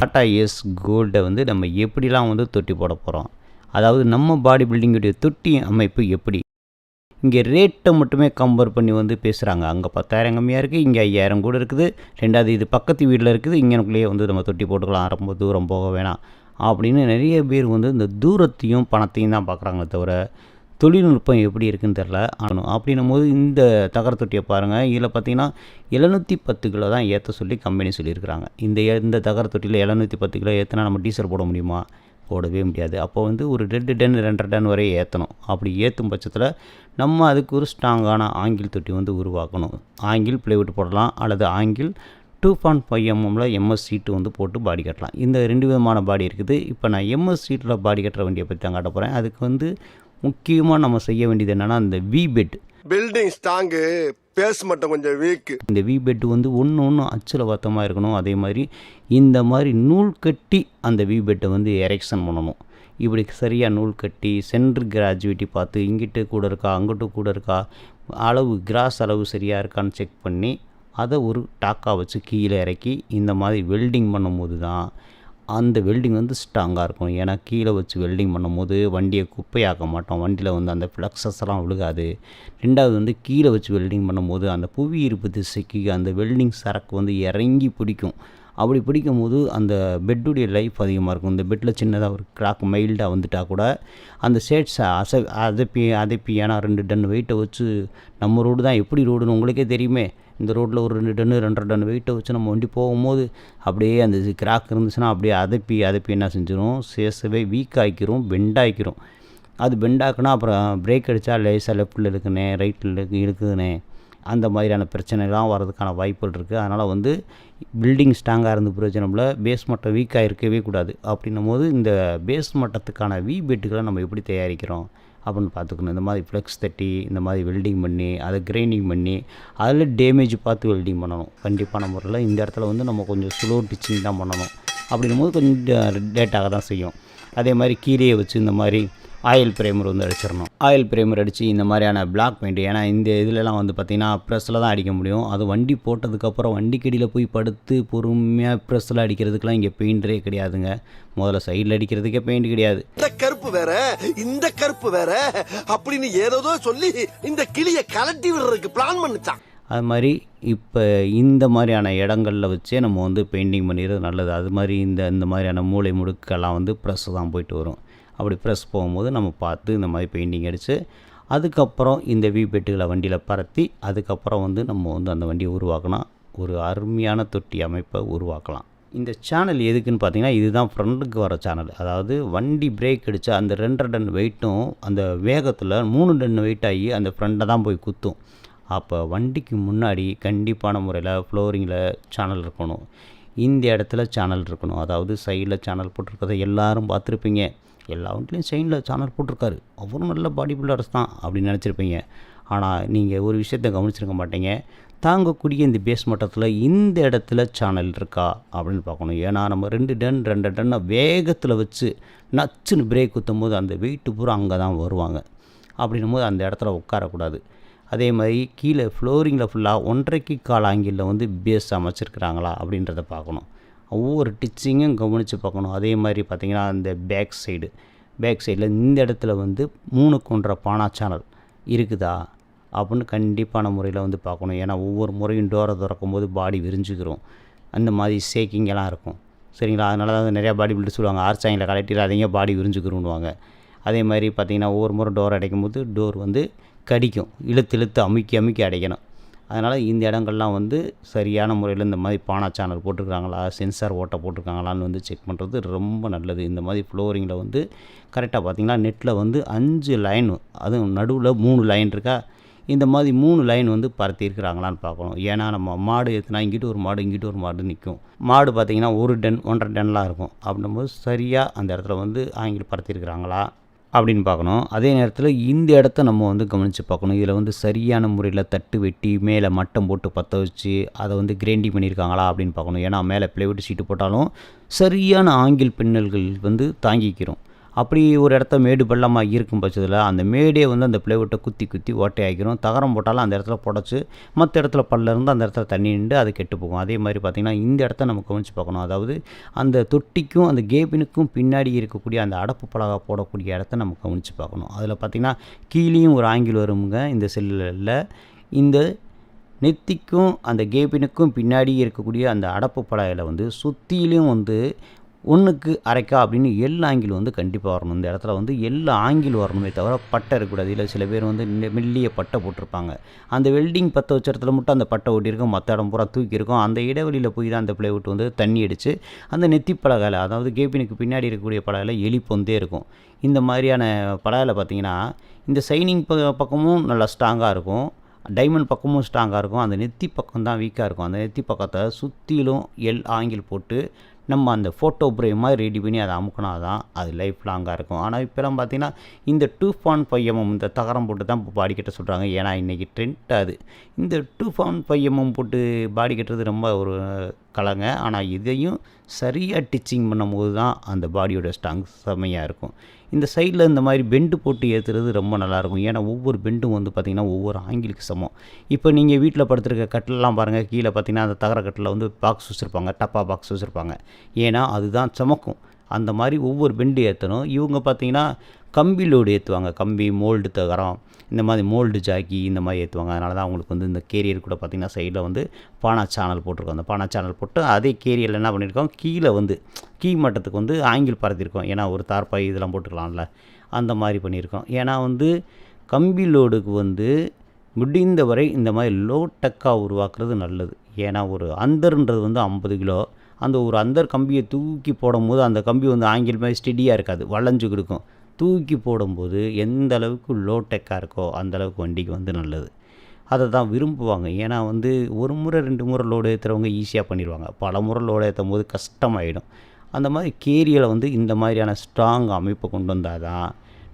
Tata S கோல்டை வந்து நம்ம எப்படிலாம் வந்து தொட்டி போட போகிறோம் அதாவது நம்ம பாடி பில்டிங்குடைய தொட்டி அமைப்பு எப்படி? இங்கே ரேட்டை மட்டுமே கம்பேர் பண்ணி வந்து பேசுகிறாங்க அங்கே பத்தாயிரம் கம்மியாக இருக்குது இங்கே ஐயாயிரம் கூட இருக்குது. ரெண்டாவது இது பக்கத்து வீட்டில் இருக்குது இங்கனுக்குள்ளேயே வந்து நம்ம தொட்டி போட்டுக்கலாம். ரொம்ப தூரம் போக வேணாம். அப்படின்னு நிறைய பேர் வந்து இந்த தூரத்தையும் பணத்தையும் தான் பார்க்குறாங்களே தவிர தொழில்நுட்பம் எப்படி இருக்குன்னு தெரில ஆனும் அப்படின்னும் போது இந்த தகரத்தொட்டியை பாருங்கள் இதில் பார்த்தீங்கன்னா எழுநூற்றி பத்து கிலோ தான் ஏற்ற சொல்லி கம்பெனி சொல்லியிருக்கிறாங்க. இந்த இந்த தகர தொட்டியில் எழுநூற்றி பத்து கிலோ ஏற்றினா நம்ம டீசல் போட முடியுமா? போடவே முடியாது. அப்போ வந்து ஒரு ரெண்டு டன் ரெண்டரை டன் வரை ஏற்றணும் அப்படி ஏற்றும் பட்சத்தில் நம்ம அதுக்கு ஒரு ஸ்ட்ராங்கான ஆங்கில் தொட்டி வந்து உருவாக்கணும். ஆங்கில் பிளைவுட் போடலாம். அல்லது ஆங்கில் டூ பாயிண்ட் ஃபைவ் எம்எம்மில் எம்எஸ் சீட்டு வந்து போட்டு பாடி கட்டலாம். இந்த ரெண்டு விதமான பாடி இருக்குது. இப்போ நான் எம்எஸ் சீட்டில் பாடி கட்டுற வண்டியை பற்றி தான் காட்ட போகிறேன் அதுக்கு வந்து முக்கியமாக நம்ம செய்ய வேண்டியது என்னென்னா அந்த V bed building strong base மட்டும் கொஞ்சம் வீக் இந்த வி பெட் வந்து ஒன்று ஒன்று அச்சில் வாத்தமாக இருக்கணும். அதே மாதிரி இந்த மாதிரி நூல் கட்டி அந்த வி பெட்டை வந்து எரெக்ஷன் பண்ணணும். இப்படி சரியாக நூல் கட்டி சென்டர் கிராஜுவிட்டி பார்த்து இங்கிட்டு கூட இருக்கா அங்கிட்டு கூட இருக்கா அளவு கிராஸ் அளவு சரியாக இருக்கான்னு செக் பண்ணி அதை ஒரு டாக்கா வச்சு கீழே இறக்கி இந்த மாதிரி வெல்டிங் பண்ணும்போது தான் அந்த வெல்டிங் வந்து ஸ்ட்ராங்காக இருக்கும். ஏன்னா கீழே வச்சு வெல்டிங் பண்ணும்போது வண்டியை குப்பையாக்க மாட்டோம். வண்டியில் வந்து அந்த ஃப்ளக்ஸஸ்லாம் விழுகாது. ரெண்டாவது வந்து கீழே வச்சு வெல்டிங் பண்ணும்போது அந்த புவி இருப்பு திசைக்கு அந்த வெல்டிங் சரக்கு வந்து இறங்கி பிடிக்கும். அப்படி பிடிக்கும் போது அந்த பெட்டுடைய லைஃப் அதிகமாக இருக்கும். இந்த பெட்டில் சின்னதாக ஒரு கிராக் மைல்டாக வந்துட்டா கூட அந்த ஷேட்ஸை அச அதப்பி அதப்பி. ஏன்னா ரெண்டு டன் வெயிட்டை வச்சு நம்ம ரோடு தான். எப்படி ரோடுன்னு உங்களுக்கே தெரியுமே. இந்த ரோட்டில் ஒரு ரெண்டு டன்னு ரெண்டரை டன் வெயிட்டை வச்சு நம்ம வண்டி போகும்போது அப்படியே அந்த கிராக் இருந்துச்சுன்னா அப்படியே அதப்பி அதப்பி என்ன செஞ்சிடும் சேசவே வீக் ஆக்கிரும் பெண்ட் அது பெண்டாக்குன்னா அப்புறம் பிரேக் அடித்தா லேசாக லெஃப்ட்டில் இருக்குனே ரைட்டில் இருக்குதுனே அந்த மாதிரியான பிரச்சனைலாம் வர்றதுக்கான வாய்ப்புகள் இருக்குது அதனால் வந்து பில்டிங் ஸ்ட்ராங்காக இருந்து பிரயோஜனம் இல்லை. பேஸ் மட்டம் வீக்காக இருக்கவே கூடாது. அப்படின்னும் போது இந்த பேஸ் மட்டத்துக்கான வி பெட்டுகளை நம்ம எப்படி தயாரிக்கிறோம்? அப்படின்னு பார்த்துக்கணும். இந்த மாதிரி ஃப்ளெக்ஸ் தட்டி இந்த மாதிரி வெல்டிங் பண்ணி அதை கிரைண்டிங் பண்ணி அதில் டேமேஜ் பார்த்து வெல்டிங் பண்ணணும். கண்டிப்பான முறையில் இந்த இடத்துல வந்து நம்ம கொஞ்சம் ஸ்லோ டிச்சிங் தான் பண்ணணும். அப்படின்னும் போது கொஞ்சம் லேட்டாக தான் செய்யும். அதே மாதிரி கீரையை வச்சு இந்த மாதிரி ஆயில் பிரேமர் வந்து அடிச்சிடணும். ஆயில் பிரேமர் அடித்து இந்த மாதிரியான பிளாக் பெயிண்ட் ஏன்னா இந்த இதுலலாம் வந்து பார்த்திங்கன்னா ப்ரெஸ்ஸில் தான் அடிக்க முடியும். அது வண்டி போட்டதுக்கப்புறம் வண்டிக்கடியில் போய் படுத்து பொறுமையாக ப்ரெஸ்ஸில் அடிக்கிறதுக்கெலாம் இங்கே பெயிண்டரே கிடையாதுங்க. முதல்ல சைடில் அடிக்கிறதுக்கே பெயிண்ட் கிடையாது. இந்த கருப்பு வேற இந்த கருப்பு வேற அப்படின்னு ஏதோ சொல்லி இந்த கிளிய கலட்டி விடுறதுக்கு பிளான் பண்ணுச்சான். அது மாதிரி இப்போ இந்த மாதிரியான இடங்களில் வச்சே நம்ம வந்து பெயிண்டிங் பண்ணிடுறது நல்லது. அது மாதிரி இந்த இந்த மாதிரியான மூளை முடுக்கெல்லாம் வந்து ப்ரெஸ் தான் போயிட்டு வரும். அப்படி ப்ரெஸ் போகும்போது நம்ம பார்த்து இந்த மாதிரி பெயிண்டிங் அடித்து அதுக்கப்புறம் இந்த வீபெட்டுகளை வண்டியில் பரத்தி அதுக்கப்புறம் வந்து நம்ம வந்து அந்த வண்டியை உருவாக்கினா ஒரு அருமையான தொட்டி அமைப்பை உருவாக்கலாம். இந்த சேனல் எதுக்குன்னு பார்த்தீங்கன்னா இதுதான் ஃப்ரண்ட்டுக்கு வர சேனல் அதாவது வண்டி பிரேக் அடித்தா அந்த ரெண்டரை டன் வெயிட்டும் அந்த வேகத்தில் மூணு டன் வெயிட் ஆகி அந்த ஃப்ரண்ட்டை தான் போய் குத்தும். அப்போ வண்டிக்கு முன்னாடி கண்டிப்பான முறையில் ஃப்ளோரிங்கில் சேனல் இருக்கணும். இந்த இடத்துல சேனல் இருக்கணும். அதாவது சைடில் சேனல் போட்டிருக்கிறத எல்லாரும் பார்த்துருப்பீங்க. எல்லா வண்டிலையும் செயினில் சேனல் போட்டிருக்காரு. அவரும் நல்ல பாடி பில்டர்ஸ் தான் அப்படின்னு நினச்சிருப்பீங்க. ஆனால் நீங்கள் ஒரு விஷயத்தை கவனிச்சிருக்க மாட்டீங்க. தாங்கக்கூடிய இந்த பேஸ் மட்டத்தில் இந்த இடத்துல சேனல் இருக்கா அப்படின்னு பார்க்கணும். ஏன்னா நம்ம ரெண்டு டன் ரெண்டு டன்னை வேகத்தில் வச்சு நச்சுன்னு பிரேக் குத்தும் போது அந்த வெயிட்டு பூரா அங்கே தான் வருவாங்க. அப்படின்னும் போது அந்த இடத்துல உட்காரக்கூடாது. அதே மாதிரி கீழே ஃப்ளோரிங்கில் ஃபுல்லாக ஒன்றரைக்கு கால் ஆங்கிளில் வந்து பேஸ் அமைச்சிருக்கிறாங்களா அப்படின்றத பார்க்கணும். ஒவ்வொரு டிச்சிங்கும் கவனித்து பார்க்கணும். அதே மாதிரி பார்த்திங்கன்னா அந்த பேக் சைடு. பேக் சைடில் இந்த இடத்துல வந்து மூணுக்கு ஒன்றரை பானா சேனல் இருக்குதா? அப்படின்னு கண்டிப்பான முறையில் வந்து பார்க்கணும். ஏன்னா ஒவ்வொரு முறையும் டோரை திறக்கும் போது பாடி விரிஞ்சுக்கிறோம் அந்த மாதிரி சேக்கிங்கெல்லாம் இருக்கும். சரிங்களா? அதனால தான் நிறையா பாடி பில்டர் சொல்லுவாங்க ஆர்ச்சாங்கில் கலட்டிடாதீங்க பாடி விரிஞ்சுக்கிறோன்னுவாங்க அதே மாதிரி பார்த்திங்கன்னா ஒவ்வொரு முறை டோர் அடைக்கும் போது டோர் வந்து கடிக்கும். இழுத்து இழுத்து அமுக்கி அமுக்கி அடைக்கணும். அதனால் இந்த இடங்கள்லாம் வந்து சரியான முறையில் இந்த மாதிரி பானா சேனல் போட்டிருக்காங்களா சென்சார் ஓட்டை போட்டிருக்காங்களான்னு வந்து செக் பண்ணுறது ரொம்ப நல்லது. இந்த மாதிரி ஃப்ளோரிங்கில் வந்து கரெக்டாக பார்த்தீங்கன்னா நெட்டில் வந்து அஞ்சு லைன் அதுவும் நடுவில் மூணு லைன் இருக்கா? இந்த மாதிரி மூணு லைன் வந்து பரத்தியிருக்கிறாங்களான்னு பார்க்கணும். ஏன்னா நம்ம மாடு ஏற்றுனா இங்கிட்டு ஒரு மாடு இங்கிட்டு ஒரு மாடு நிற்கும் மாடு பார்த்திங்கன்னா ஒரு டன் ஒன்றரை டன்லாம் இருக்கும். அப்படின்னும்போது சரியாக அந்த இடத்துல வந்து ஆங்கில் பரத்தியிருக்கிறாங்களா? அப்படின்னு பார்க்கணும். அதே நேரத்தில் இந்த இடத்த நம்ம வந்து கவனித்து பார்க்கணும். இதில் வந்து சரியான முறையில் தட்டு வெட்டி மேலே மட்டம் போட்டு பற்ற வச்சு அதை வந்து கிரைண்டிங் பண்ணியிருக்காங்களா அப்படின்னு பார்க்கணும். ஏன்னா மேலே பிளைவுட் சீட்டு போட்டாலும் சரியான ஆங்கில் பின்னல்கள் வந்து தாங்கிக்கிறோம். அப்படி ஒரு இடத்த மேடு பள்ளமாக இருக்கும் பட்சத்தில் அந்த மேடே வந்து அந்த பிளேவுட்டை குத்தி குத்தி ஓட்டையாக்கிரும் தகரம் போட்டாலும் அந்த இடத்துல புடச்சி மற்ற இடத்துல பல்ல இருந்து அந்த இடத்துல தண்ணி நின்று அது கெட்டு போகும். அதே மாதிரி பார்த்திங்கன்னா இந்த இடத்த நம்ம கவனித்து பார்க்கணும். அதாவது அந்த தொட்டிக்கும் அந்த கேபினுக்கும் பின்னாடி இருக்கக்கூடிய அந்த அடப்பு பலகா போடக்கூடிய இடத்த நம்ம கவனித்து பார்க்கணும். அதில் பார்த்திங்கன்னா கீழேயும் ஒரு ஆங்கில் வருங்க இந்த செல்லில் இந்த நெத்திக்கும் அந்த கேபினுக்கும் பின்னாடி இருக்கக்கூடிய அந்த அடப்பு பலகையில் வந்து சுற்றிலும் வந்து ஒன்றுக்கு அரைக்கா அப்படின்னு எல் ஆங்கிள் வந்து கண்டிப்பாக வரணும். இந்த இடத்துல வந்து எல் ஆங்கிள் வரணுமே தவிர பட்டை இருக்கக்கூடாது. இல்லை சில பேர் வந்து மெல்லிய பட்டை போட்டிருப்பாங்க. அந்த வெல்டிங் பற்ற வச்ச இடத்துல மட்டும் அந்த பட்டை ஒட்டியிருக்கும். மற்ற இடம் பூரா தூக்கியிருக்கும் அந்த இடைவெளியில் போய் தான் அந்த பிளேவுட் வந்து தண்ணி அடித்து அந்த நெத்தி பலகையில் அதாவது கேபினுக்கு பின்னாடி இருக்கக்கூடிய பலகையில் எலி பொந்தே இருக்கும். இந்த மாதிரியான பலகையில் பார்த்தீங்கன்னா இந்த சைனிங் ப பக்கமும் நல்லா ஸ்ட்ராங்காக இருக்கும். டைமண்ட் பக்கமும் ஸ்ட்ராங்காக இருக்கும். அந்த நெத்தி பக்கம் தான் வீக்காக இருக்கும். அந்த நெத்தி பக்கத்தை சுற்றிலும் எல் ஆங்கிள் போட்டு நம்ம அந்த ஃபோட்டோ பிரேம் மாதிரி ரெடி பண்ணி அதை அமுக்கினா தான் அது லைஃப் லாங்காக இருக்கும். ஆனால் இப்போலாம் பார்த்தீங்கன்னா இந்த டூ பாயிண்ட் ஃபைவ் எம்எம் இந்த தகரம் போட்டு தான் இப்போ பாடி கட்ட சொல்கிறாங்க ஏன்னா இன்றைக்கி ட்ரெண்ட் அது. இந்த டூ பாயிண்ட் ஃபைவ் எம்எம் போட்டு பாடி கட்டுறது ரொம்ப ஒரு கலைங்க. ஆனால் இதையும் சரியாக டிச்சிங் பண்ணும்போது தான் அந்த பாடியோட ஸ்ட்ராங் செம்மையாக இருக்கும். இந்த சைடில் இந்த மாதிரி பெண்டு போட்டு ஏற்றுறது ரொம்ப நல்லாயிருக்கும். ஏன்னா ஒவ்வொரு பெண்டும் வந்து பார்த்திங்கன்னா ஒவ்வொரு ஆங்கிலுக்கு சமம். இப்போ நீங்கள் வீட்டில் படுத்துருக்க கட்டிலெலாம் பாருங்கள் கீழே பார்த்தீங்கன்னா அந்த தகர கட்டில் வந்து பாக்ஸ் வச்சுருப்பாங்க. டப்பா பாக்ஸ் வச்சுருப்பாங்க. ஏன்னா அதுதான் சமக்கும். அந்த மாதிரி ஒவ்வொரு பெண்டு ஏற்றணும் இவங்க பார்த்தீங்கன்னா கம்பி லோடு ஏற்றுவாங்க கம்பி மோல்டு தகரம் இந்த மாதிரி மோல்டு ஜாக்கி இந்த மாதிரி ஏற்றுவாங்க அதனால தான் அவங்களுக்கு வந்து இந்த கேரியர் கூட பார்த்திங்கன்னா சைடில் வந்து பானா சேனல் போட்டிருக்கோம். அந்த பானா சேனல் போட்டு அதே கேரியரில் என்ன பண்ணியிருக்கோம்? கீழே வந்து கீ மட்டத்துக்கு வந்து ஆங்கிள் பறத்திருக்கோம் ஏன்னா ஒரு தார்பாய் இதெல்லாம் போட்டுக்கலாம்ல அந்த மாதிரி பண்ணியிருக்கோம். ஏன்னா வந்து கம்பி லோடுக்கு வந்து முடிந்த வரை இந்த மாதிரி லோ டக்காக உருவாக்குறது நல்லது. ஏன்னா ஒரு அந்தர்ன்றது வந்து ஐம்பது கிலோ. அந்த ஒரு அந்தர் கம்பியை தூக்கி போடும்போது அந்த கம்பி வந்து ஆங்கில் மாதிரி ஸ்டெடியாக இருக்காது. வளைஞ்சு கொடுக்கும். தூக்கி போடும்போது எந்த அளவுக்கு லோ டெக்காக இருக்கோ அந்த அளவுக்கு வண்டிக்கு வந்து நல்லது. அதை தான் விரும்புவாங்க. ஏன்னா வந்து ஒரு முறை ரெண்டு முறை லோடு ஏற்றுறவங்க ஈஸியாக பண்ணிடுவாங்க பல முறை லோடு ஏற்றும் போது கஷ்டமாயிடும். அந்த மாதிரி கேரியலை வந்து இந்த மாதிரியான ஸ்ட்ராங் அமைப்பை கொண்டு வந்தால் தான்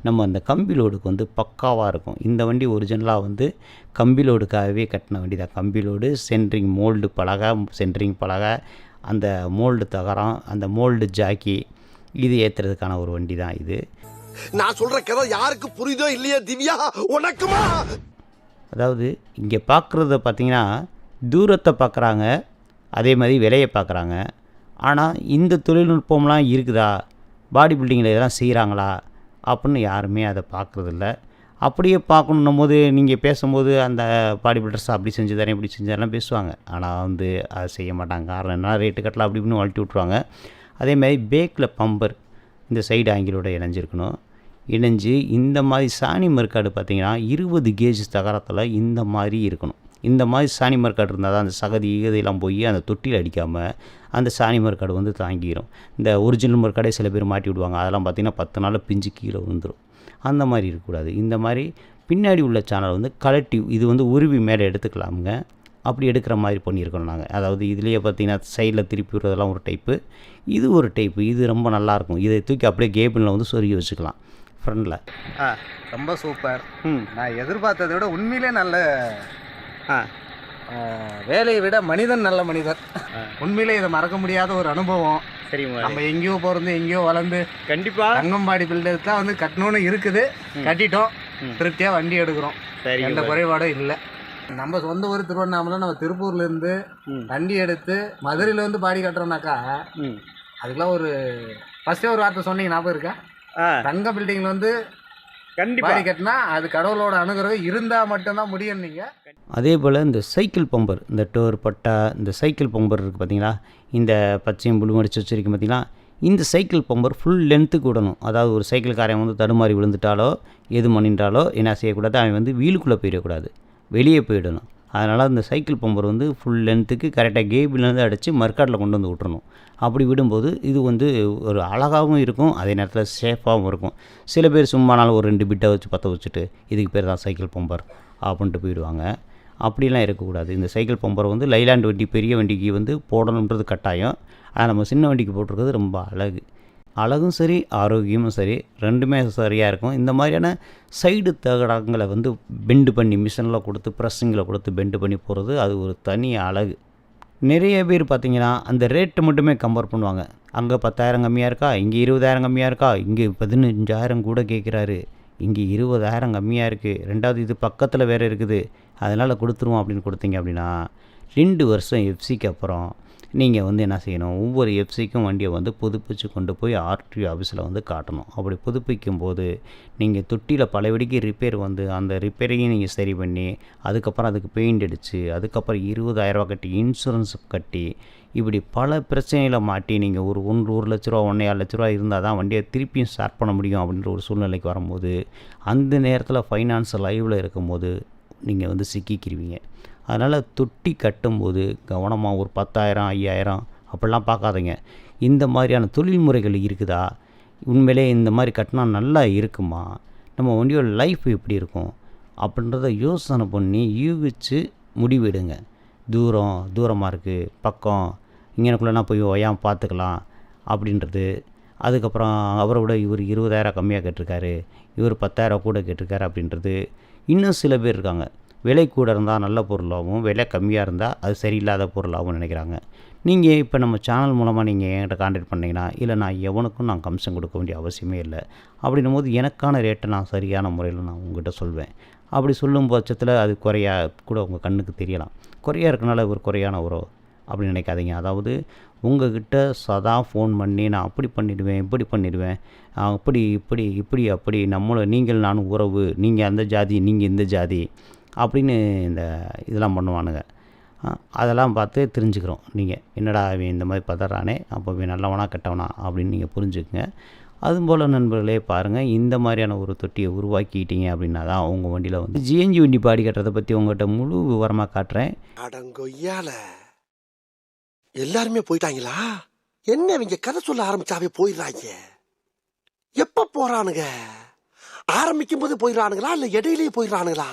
நம்ம அந்த கம்பி லோடுக்கு வந்து பக்காவாக இருக்கும். இந்த வண்டி ஒரிஜினலாக வந்து கம்பி லோடுக்காகவே கட்டின வண்டி தான். கம்பி லோடு சென்ட்ரிங் மோல்டு பலகை சென்ட்ரிங் பலகை அந்த மோல்டு தகரம் அந்த மோல்டு ஜாக்கி இது ஏற்றுறதுக்கான ஒரு வண்டி தான் இது. நான் சொல்ற கதை யாருக்கு புரியுதோ இல்லையா திவ்யா உனக்குமா? அதாவது இங்கே பார்க்குறத பார்த்தீங்கன்னா தூரத்தை பார்க்குறாங்க அதே மாதிரி விலையை பார்க்குறாங்க ஆனால் இந்த தொழில்நுட்பம்லாம் இருக்குதா? பாடி பில்டிங்கில் இதெல்லாம் செய்கிறாங்களா அப்படின்னு யாருமே அதை பார்க்குறதில்ல அப்படியே பார்க்கணுன்னும் போது நீங்கள் பேசும்போது அந்த பாடி பில்டர்ஸ் அப்படி செஞ்சு தரேன் இப்படி செஞ்சதெல்லாம் பேசுவாங்க. ஆனால் வந்து அதை செய்ய மாட்டாங்க. காரணம் என்ன ரேட்டு கட்டலாம் அப்படி இப்படின்னு வளர்த்தி விட்ருவாங்க அதே மாதிரி பேக்கில் பம்பர் இந்த சைடு ஆங்கிலோட இணைஞ்சிருக்கணும். இணைஞ்சு இந்த மாதிரி சாணி மறுக்காடு பார்த்தீங்கன்னா இருபது கேஜ் தகரத்தில் இந்த மாதிரி இருக்கணும். இந்த மாதிரி சாணி மறுக்காடு இருந்தால் தான் அந்த சகதி இகதையெல்லாம் போய் அந்த தொட்டியில் அடிக்காமல் அந்த சாணி மறுக்காடு வந்து தாங்கிடும் இந்த ஒரிஜினல் மறுக்காடே சில பேர் மாட்டி விடுவாங்க. அதெல்லாம் பார்த்திங்கன்னா பத்து நாளில் பிஞ்சு கீழே விழுந்துடும் அந்த மாதிரி இருக்கக்கூடாது. இந்த மாதிரி பின்னாடி உள்ள சேனல் வந்து கலெக்டிவ் இது வந்து உருவி மேலே எடுத்துக்கலாமுங்க. அப்படி எடுக்கிற மாதிரி பண்ணியிருக்கோம் நாங்கள் அதாவது இதுலேயே பார்த்தீங்கன்னா சைடில் திருப்பி விடுறதெல்லாம் ஒரு டைப்பு இது ஒரு டைப்பு இது ரொம்ப நல்லாயிருக்கும். இதை தூக்கி அப்படியே கேபிளில் வந்து சொருகி வச்சுக்கலாம். ஃப்ரண்டில் ஆ ரொம்ப சூப்பர். ம். நான் எதிர்பார்த்ததை விட உண்மையிலே நல்ல ஆ. வேலையை விட மனிதன் நல்ல மனிதன். உண்மையிலே இதை மறக்க முடியாத ஒரு அனுபவம். சரிங்க நம்ம எங்கேயோ பிறந்து எங்கேயோ வளர்ந்து கண்டிப்பாக தங்கம்பாடி பில்டர் தான் வந்து கட்டணும்னு இருக்குது. கட்டிட்டோம். திருப்தியா வண்டி எடுக்கிறோம். எந்த குறைபாடும் இல்லை. நம்ம சொந்த ஊர் திருவண்ணாமலை நம்ம திருப்பூர்ல இருந்து ம். வண்டி எடுத்து மதுரையில வந்து பாடி கட்டுறோம்னாக்கா அதுக்கெல்லாம் ஒரு ஃபர்ஸ்டே ஒரு வார்த்தை சொன்னீங்க ஞாபகம் இருக்கா? ஆ. தங்க பில்டிங்ல வந்து பாடி கட்டினா அது கடவுளோட அனுகிரகம் இருந்தா மட்டும்தான் முடியும் நீங்க? அதே போல் இந்த சைக்கிள் பம்பர் இந்த டோர் பட்டா இந்த சைக்கிள் பம்பர் இருக்குது பார்த்தீங்களா இந்த பச்சையும் புழு மடிச்சு வச்சுருக்கேன் பார்த்தீங்களா இந்த சைக்கிள் பம்பர் ஃபுல் லென்த்துக்கு விடணும். அதாவது ஒரு சைக்கிள்காரன் வந்து தடுமாறி விழுந்துட்டாலோ எது பண்ணிட்டாலோ என்ன செய்யக்கூடாது அவன் வந்து வீலுக்குள்ளே போயிடக்கூடாது. வெளியே போயிடணும். அதனால் இந்த சைக்கிள் பம்பர் வந்து ஃபுல் லென்த்துக்கு கரெக்டாக கேபிள்லேருந்து அடித்து மர்க்காட்டில் கொண்டு வந்து விட்டுறணும். அப்படி விடும்போது இது வந்து ஒரு அழகாகவும் இருக்கும் அதே நேரத்தில் சேஃபாகவும் இருக்கும். சில பேர் சும்மானாலும் ஒரு ரெண்டு பிட்டை வச்சு பற்ற வச்சுட்டு இதுக்கு பேர் தான் சைக்கிள் பம்பர் அப்படின்ட்டு போயிடுவாங்க. அப்படிலாம் இருக்கக்கூடாது. இந்த சைக்கிள் பம்பரை வந்து லைலாண்ட் வண்டி பெரிய வண்டிக்கு வந்து போடணுன்றது கட்டாயம். ஆனால் நம்ம சின்ன வண்டிக்கு போட்டிருக்கிறது ரொம்ப அழகு. அழகும் சரி ஆரோக்கியமும் சரி ரெண்டுமே சரியாக இருக்கும். இந்த மாதிரியான சைடு தகடங்களை வந்து பெண்டு பண்ணி மிஷினில் கொடுத்து ப்ரெஸ்ஸிங்கில் கொடுத்து பெண்டு பண்ணி போகிறது அது ஒரு தனி அழகு. நிறைய பேர் பார்த்தீங்கன்னா அந்த ரேட்டு மட்டுமே கம்பேர் பண்ணுவாங்க. அங்கே பத்தாயிரம் கம்மியாக இருக்கா? இங்கே இருபதாயிரம் கம்மியாக இருக்கா? இங்கே பதினஞ்சாயிரம் கூட கேட்குறாரு. இங்கே இருபதாயிரம் கம்மியாக இருக்குது ரெண்டாவது இது பக்கத்தில் வேறு இருக்குது. அதனால் கொடுத்துருவோம் அப்படின்னு கொடுத்தீங்க அப்படின்னா ரெண்டு வருஷம் எஃப்சிக்கு அப்புறம் நீங்கள் வந்து என்ன செய்யணும்? ஒவ்வொரு எஃப்சிக்கும் வண்டியை வந்து புதுப்பிச்சு கொண்டு போய் ஆர்டிஓ ஆஃபீஸில் வந்து காட்டணும். அப்படி புதுப்பிக்கும் போது நீங்கள் தொட்டியில் பலபடிக்கு ரிப்பேர் வந்து அந்த ரிப்பேரையும் நீங்கள் சரி பண்ணி அதுக்கப்புறம் அதுக்கு பெயிண்ட் அடித்து அதுக்கப்புறம் இருபதாயிரரூவா கட்டி இன்சூரன்ஸ் கட்டி இப்படி பல பிரச்சனைகளை மாட்டி நீங்கள் ஒரு ஒன்று ஒரு லட்ச ரூபா ஒன்றே ஏழு லட்ச ரூபா இருந்தால் தான் வண்டியை திருப்பியும் ஸ்டார்ட் பண்ண முடியும் அப்படின்ற ஒரு சூழ்நிலைக்கு வரும்போது அந்த நேரத்தில் ஃபைனான்ஸ் லைவில் இருக்கும்போது நீங்கள் வந்து சிக்கிக்கிருவீங்க. அதனால் தொட்டி கட்டும்போது கவனமாக ஒரு பத்தாயிரம் ஐயாயிரம் அப்படிலாம் பார்க்காதீங்க. இந்த மாதிரியான தொழில் முறைகள் இருக்குதா? உண்மையிலே இந்த மாதிரி கட்டினா நல்லா இருக்குமா? நம்ம வண்டியோட லைஃப் எப்படி இருக்கும்? அப்படின்றத யோசனை பண்ணி யூகிச்சு முடிவிடுங்க. தூரம் தூரமாக இருக்குது பக்கம் இங்கனக்குள்ளனா போய் ஓயாமல் பார்த்துக்கலாம் அப்படின்றது. அதுக்கப்புறம் அவரை விட இவர் இருபதாயிரம் கம்மியாக கேட்டிருக்காரு இவர் பத்தாயிரம் கூட கேட்டிருக்காரு அப்படின்றது. இன்னும் சில பேர் இருக்காங்க. விலை கூட இருந்தால் நல்ல பொருளாகவும் விலை கம்மியாக இருந்தால் அது சரியில்லாத பொருளாகவும் நினைக்கிறாங்க. நீங்கள் இப்போ நம்ம சேனல் மூலமாக நீங்கள் என்கிட்ட காண்டாக்ட் பண்ணிங்கன்னா இல்லை நான் எவனுக்கும் நான் கமிஷன் கொடுக்க வேண்டிய அவசியமே இல்லை. அப்படின்னும் போது எனக்கான ரேட்டை நான் சரியான முறையில் நான் உங்கள்கிட்ட சொல்வேன். அப்படி சொல்லும் பட்சத்தில் அது குறையா கூட உங்கள் கண்ணுக்கு தெரியலாம். குறையா இருக்கனால ஒரு குறையான உறவு. அப்படி நினைக்காதீங்க. அதாவது உங்ககிட்ட சதா ஃபோன் பண்ணி நான் அப்படி பண்ணிடுவேன் இப்படி பண்ணிடுவேன். அப்படி இப்படி இப்படி அப்படி. நம்மளை நீங்கள் நானும் உறவு நீங்கள் அந்த ஜாதி நீங்கள் இந்த ஜாதி அப்படின்னு இந்த இதெல்லாம் பண்ணுவானுங்க. அதெல்லாம் பார்த்து தெரிஞ்சுக்கிறோம். நீங்கள் என்னடா அவன் இந்த மாதிரி பதறானே அப்போ இவன் நல்லவனா கெட்டவனா அப்படின்னு நீங்கள் புரிஞ்சுக்குங்க. அதுபோல் நண்பர்களே பாருங்கள் இந்த மாதிரியான ஒரு தொட்டியை உருவாக்கிட்டீங்க அப்படின்னா தான் உங்கள் வண்டியில் வந்து ஜிஎன்ஜி வண்டி பாடி கட்டுறதை பற்றி உங்கள்கிட்ட முழு விவரமாக காட்டுறேன். அடங்கொய்யால. எல்லாருமே போயிட்டாங்களா? என்ன இவங்க கதை சொல்ல ஆரம்பிச்சாவே போயிடுறாங்க? எப்ப போறானுங்க? ஆரம்பிக்கும் போது போயிடுறானுங்களா? இல்ல இடையிலேயே போயிடுறானுங்களா?